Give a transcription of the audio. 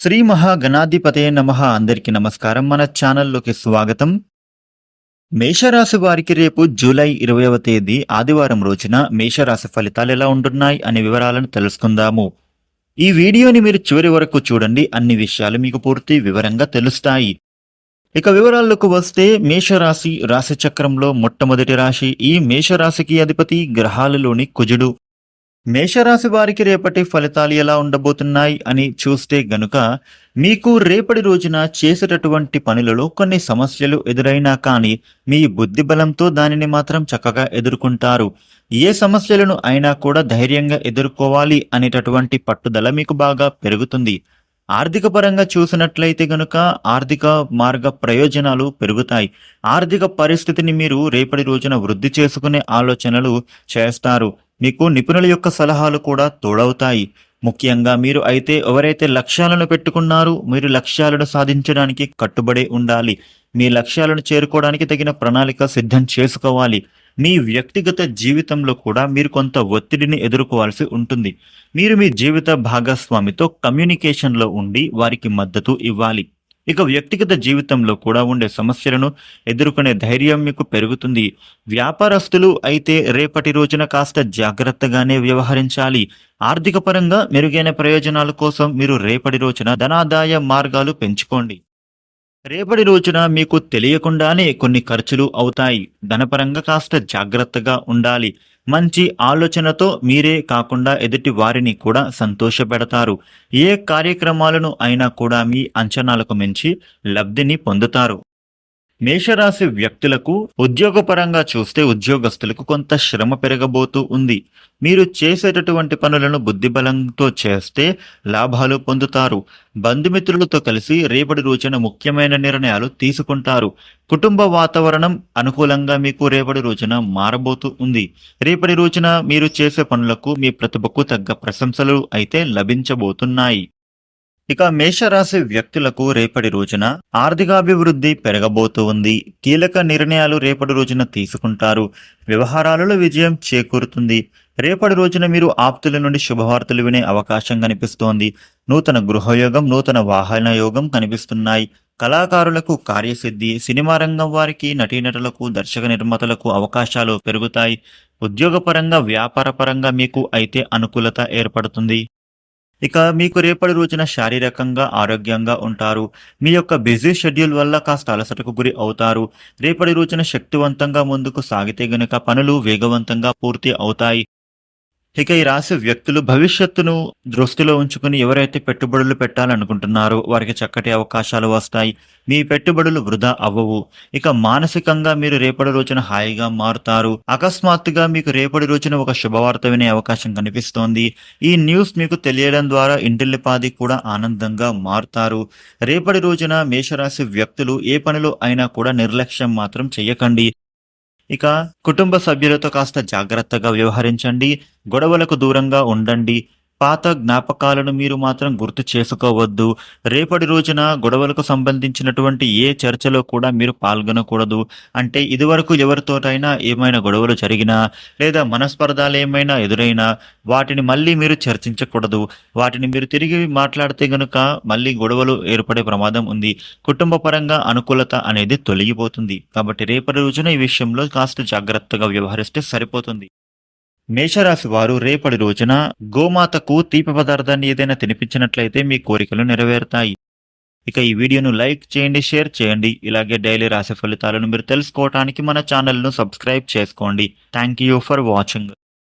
శ్రీ మహాగణాధిపతే నమ. అందరికీ నమస్కారం. మన ఛానల్లోకి స్వాగతం. మేషరాశి వారికి రేపు జూలై ఇరవైవ తేదీ ఆదివారం రోజున మేషరాశి ఫలితాలు ఎలా ఉంటున్నాయి అనే వివరాలను తెలుసుకుందాము. ఈ వీడియోని మీరు చివరి వరకు చూడండి. అన్ని విషయాలు మీకు పూర్తి వివరంగా తెలుస్తాయి. ఇక వివరాల్లోకి వస్తే మేషరాశి రాశి చక్రంలో మొట్టమొదటి రాశి ఈ మేషరాశికి అధిపతి గ్రహాలలోని కుజుడు. మేషరాశి వారికి రేపటి ఫలితాలు ఎలా ఉండబోతున్నాయి అని చూస్తే గనుక మీకు రేపటి రోజున చేసేటటువంటి పనులలో కొన్ని సమస్యలు ఎదురైనా కానీ మీ బుద్ధి బలంతో దానిని మాత్రం చక్కగా ఎదుర్కొంటారు. ఏ సమస్యలను అయినా కూడా ధైర్యంగా ఎదుర్కోవాలి అనేటటువంటి పట్టుదల మీకు బాగా పెరుగుతుంది. ఆర్థిక పరంగా చూసినట్లయితే గనుక ఆర్థిక మార్గ ప్రయోజనాలు పెరుగుతాయి. ఆర్థిక పరిస్థితిని మీరు రేపటి రోజున వృద్ధి చేసుకునే ఆలోచనలు చేస్తారు. మీకు నిపుణుల యొక్క సలహాలు కూడా తోడవుతాయి. ముఖ్యంగా మీరు అయితే ఎవరైతే లక్ష్యాలను పెట్టుకున్నారో మీరు లక్ష్యాలను సాధించడానికి కట్టుబడి ఉండాలి. మీ లక్ష్యాలను చేరుకోవడానికి తగిన ప్రణాళిక సిద్ధం చేసుకోవాలి. మీ వ్యక్తిగత జీవితంలో కూడా మీరు కొంత ఒత్తిడిని ఎదుర్కోవాల్సి ఉంటుంది. మీరు మీ జీవిత భాగస్వామితో కమ్యూనికేషన్లో ఉండి వారికి మద్దతు ఇవ్వాలి. ఇక వ్యక్తిగత జీవితంలో కూడా ఉండే సమస్యలను ఎదుర్కొనే ధైర్యం మీకు పెరుగుతుంది. వ్యాపారస్తులు అయితే రేపటి రోజున కాస్త జాగ్రత్తగానే వ్యవహరించాలి. ఆర్థిక పరంగా మెరుగైన ప్రయోజనాల కోసం మీరు రేపటి రోజున ధనాదాయ మార్గాలు పెంచుకోండి. రేపటి రోజున మీకు తెలియకుండానే కొన్ని ఖర్చులు అవుతాయి. ధనపరంగా కాస్త జాగ్రత్తగా ఉండాలి. మంచి ఆలోచనతో మీరే కాకుండా ఎదుటి వారిని కూడా సంతోషపెడతారు. ఏ కార్యక్రమాలను అయినా కూడా మీ అంచనాలకు మించి లబ్ధిని పొందుతారు. మేషరాశి వ్యక్తులకు ఉద్యోగపరంగా చూస్తే ఉద్యోగస్తులకు కొంత శ్రమ పెరగబోతూ ఉంది. మీరు చేసేటటువంటి పనులను బుద్ధిబలంతో చేస్తే లాభాలు పొందుతారు. బంధుమిత్రులతో కలిసి రేపటి రోజున ముఖ్యమైన నిర్ణయాలు తీసుకుంటారు. కుటుంబ వాతావరణం అనుకూలంగా మీకు రేపటి రోజున మారబోతూ ఉంది. రేపటి రోజున మీరు చేసే పనులకు మీ ప్రతిభకు తగ్గ ప్రశంసలు అయితే లభించబోతున్నాయి. ఇక మేషరాశి వ్యక్తులకు రేపటి రోజున ఆర్థికాభివృద్ధి పెరగబోతూ ఉంది కీలక నిర్ణయాలు రేపటి రోజున తీసుకుంటారు. వ్యవహారాలలో విజయం చేకూరుతుంది. రేపటి రోజున మీరు ఆప్తుల నుండి శుభవార్తలు వినే అవకాశం కనిపిస్తోంది. నూతన గృహయోగం నూతన వాహన యోగం కనిపిస్తున్నాయి. కళాకారులకు కార్యసిద్ధి సినిమా రంగం వారికి నటీనటులకు దర్శక నిర్మాతలకు అవకాశాలు పెరుగుతాయి. ఉద్యోగపరంగా వ్యాపారపరంగా మీకు అయితే అనుకూలత ఏర్పడుతుంది. ఇక మీకు రేపటి రోజున శారీరకంగా ఆరోగ్యంగా ఉంటారు. మీ యొక్క బిజీ షెడ్యూల్ వల్ల కాస్త అలసటకు గురి అవుతారు. రేపటి రోజున శక్తివంతంగా ముందుకు సాగితే గనుక పనులు వేగవంతంగా పూర్తి అవుతాయి. ఇక ఈ రాశి వ్యక్తులు భవిష్యత్తును దృష్టిలో ఉంచుకుని ఎవరైతే పెట్టుబడులు పెట్టాలనుకుంటున్నారో వారికి చక్కటి అవకాశాలు వస్తాయి. మీ పెట్టుబడులు వృధా అవ్వవు. ఇక మానసికంగా మీరు రేపటి రోజున హాయిగా మారుతారు. అకస్మాత్తుగా మీకు రేపటి రోజున ఒక శుభవార్త వినే అవకాశం కనిపిస్తోంది. ఈ న్యూస్ మీకు తెలియడం ద్వారా ఇంటిల్లిపాది కూడా ఆనందంగా మారుతారు. రేపటి రోజున మేషరాశి వ్యక్తులు ఏ పనిలో అయినా కూడా నిర్లక్ష్యం మాత్రం చెయ్యకండి. ఇక కుటుంబ సభ్యులతో కాస్త జాగ్రత్తగా వ్యవహరించండి గొడవలకు దూరంగా ఉండండి పాత జ్ఞాపకాలను మీరు మాత్రం గుర్తు చేసుకోవద్దు. రేపటి రోజున గొడవలకు సంబంధించినటువంటి ఏ చర్చలో కూడా మీరు పాల్గొనకూడదు. అంటే ఇదివరకు ఎవరితోటైనా ఏమైనా గొడవలు జరిగినా లేదా మనస్పర్ధాలు ఏమైనా ఎదురైనా వాటిని మళ్ళీ మీరు చర్చించకూడదు. వాటిని మీరు తిరిగి మాట్లాడితే గనుక మళ్ళీ గొడవలు ఏర్పడే ప్రమాదం ఉంది. కుటుంబ పరంగా అనుకూలత అనేది తొలగిపోతుంది. కాబట్టి రేపటి రోజున ఈ విషయంలో కాస్త జాగ్రత్తగా వ్యవహరిస్తే సరిపోతుంది. మేషరాశి వారు రేపటి రోజున గోమాతకు తీపి పదార్థాన్ని ఏదైనా తినిపించినట్లయితే మీ కోరికలు నెరవేరుతాయి. ఇక ఈ వీడియోను లైక్ చేయండి షేర్ చేయండి. ఇలాగే డైలీ రాశి ఫలితాలను మీరు తెలుసుకోవడానికి మన ఛానల్ను సబ్స్క్రైబ్ చేసుకోండి. Thank you for watching.